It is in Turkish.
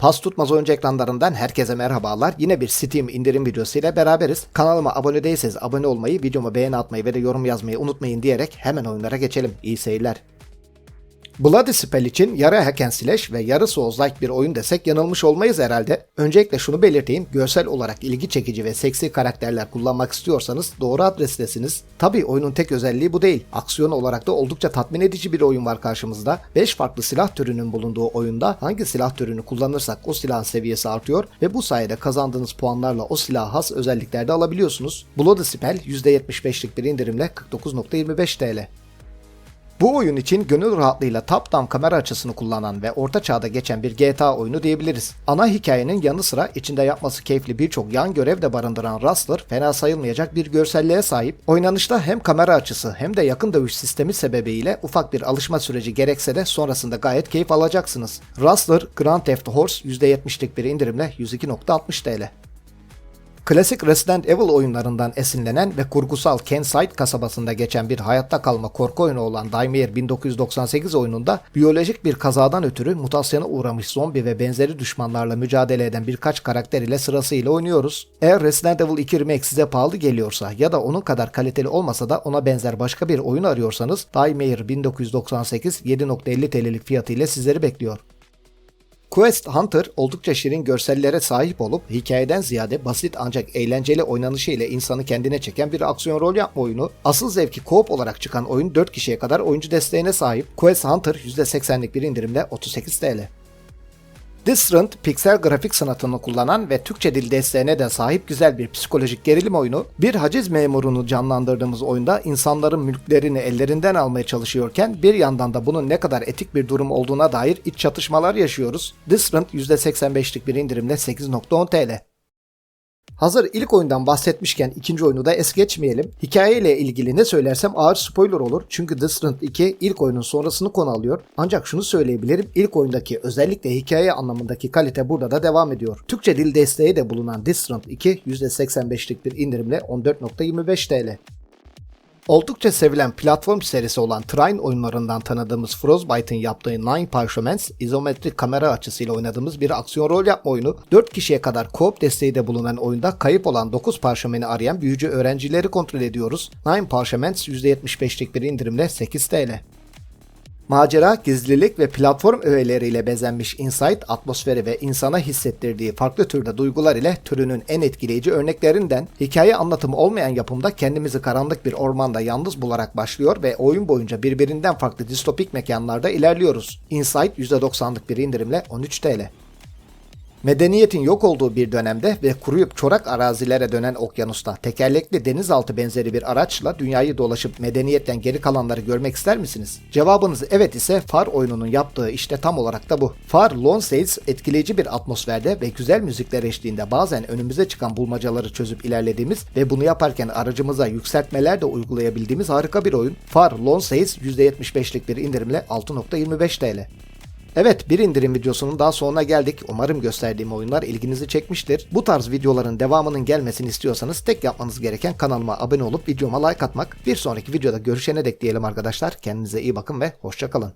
Pas tutmaz oyuncu ekranlarından herkese merhabalar. Yine bir Steam indirim videosu ile beraberiz. Kanalıma abone değilseniz abone olmayı, videoma beğeni atmayı ve de yorum yazmayı unutmayın diyerek hemen oyunlara geçelim. İyi seyirler. Bloody için yarı hack slash ve yarı Souls-like bir oyun desek yanılmış olmayız herhalde. Öncelikle şunu belirteyim, görsel olarak ilgi çekici ve seksi karakterler kullanmak istiyorsanız doğru adrestesiniz. Tabi oyunun tek özelliği bu değil. Aksiyon olarak da oldukça tatmin edici bir oyun var karşımızda. 5 farklı silah türünün bulunduğu oyunda hangi silah türünü kullanırsak o silahın seviyesi artıyor ve bu sayede kazandığınız puanlarla o silaha has özellikler de alabiliyorsunuz. Bloody Spell %75'lik bir indirimle 49.25 TL. Bu oyun için gönül rahatlığıyla top-down kamera açısını kullanan ve orta çağda geçen bir GTA oyunu diyebiliriz. Ana hikayenin yanı sıra içinde yapması keyifli birçok yan görev de barındıran Rustler fena sayılmayacak bir görselliğe sahip. Oynanışta hem kamera açısı hem de yakın dövüş sistemi sebebiyle ufak bir alışma süreci gerekse de sonrasında gayet keyif alacaksınız. Rustler Grand Theft Horse %70'lik bir indirimle 102.60 TL. Klasik Resident Evil oyunlarından esinlenen ve kurgusal Kenside kasabasında geçen bir hayatta kalma korku oyunu olan Daimler 1998 oyununda biyolojik bir kazadan ötürü mutasyona uğramış zombi ve benzeri düşmanlarla mücadele eden birkaç karakter ile sırasıyla oynuyoruz. Eğer Resident Evil 2 Remake size pahalı geliyorsa ya da onun kadar kaliteli olmasa da ona benzer başka bir oyun arıyorsanız Daimler 1998 7.50 TL'lik fiyatı ile sizleri bekliyor. Quest Hunter oldukça şirin görsellere sahip olup hikayeden ziyade basit ancak eğlenceli oynanışı ile insanı kendine çeken bir aksiyon rol yapma oyunu. Asıl zevki co-op olarak çıkan oyun 4 kişiye kadar oyuncu desteğine sahip. Quest Hunter %80'lik bir indirimle 38 TL. Disrant, piksel grafik sanatını kullanan ve Türkçe dil desteğine de sahip güzel bir psikolojik gerilim oyunu, bir haciz memurunu canlandırdığımız oyunda insanların mülklerini ellerinden almaya çalışıyorken bir yandan da bunun ne kadar etik bir durum olduğuna dair iç çatışmalar yaşıyoruz. Disrant %85'lik bir indirimle 8.10 TL. Hazır ilk oyundan bahsetmişken ikinci oyunu da es geçmeyelim. Hikayeyle ilgili ne söylersem ağır spoiler olur. Çünkü Distant 2 ilk oyunun sonrasını konu alıyor. Ancak şunu söyleyebilirim. ilk oyundaki özellikle hikaye anlamındaki kalite burada da devam ediyor. Türkçe dil desteği de bulunan Distant 2 %85'lik bir indirimle 14.25 TL. Oldukça sevilen platform serisi olan Trine oyunlarından tanıdığımız Frostbite'ın yaptığı Nine Parchments, izometrik kamera açısıyla oynadığımız bir aksiyon rol yapma oyunu. 4 kişiye kadar co-op desteği de bulunan oyunda kayıp olan 9 parşömeni arayan büyücü öğrencileri kontrol ediyoruz. Nine Parchments %75'lik bir indirimle 8 TL. Macera, gizlilik ve platform öğeleriyle bezenmiş Insight, atmosferi ve insana hissettirdiği farklı türde duygular ile türünün en etkileyici örneklerinden hikaye anlatımı olmayan yapımda kendimizi karanlık bir ormanda yalnız bularak başlıyor ve oyun boyunca birbirinden farklı distopik mekanlarda ilerliyoruz. Insight %90'lık bir indirimle 13 TL. Medeniyetin yok olduğu bir dönemde ve kuruyup çorak arazilere dönen okyanusta tekerlekli denizaltı benzeri bir araçla dünyayı dolaşıp medeniyetten geri kalanları görmek ister misiniz? Cevabınız evet ise Far oyununun yaptığı işte tam olarak da bu. Far Lone Sails etkileyici bir atmosferde ve güzel müzikler eşliğinde bazen önümüze çıkan bulmacaları çözüp ilerlediğimiz ve bunu yaparken aracımıza yükseltmeler de uygulayabildiğimiz harika bir oyun. Far Lone Sails %75'lik bir indirimle 6.25 TL. Evet bir indirim videosunun daha sonuna geldik. Umarım gösterdiğim oyunlar ilginizi çekmiştir. Bu tarz videoların devamının gelmesini istiyorsanız tek yapmanız gereken kanalıma abone olup videoma like atmak. Bir sonraki videoda görüşene dek diyelim arkadaşlar. Kendinize iyi bakın ve hoşçakalın.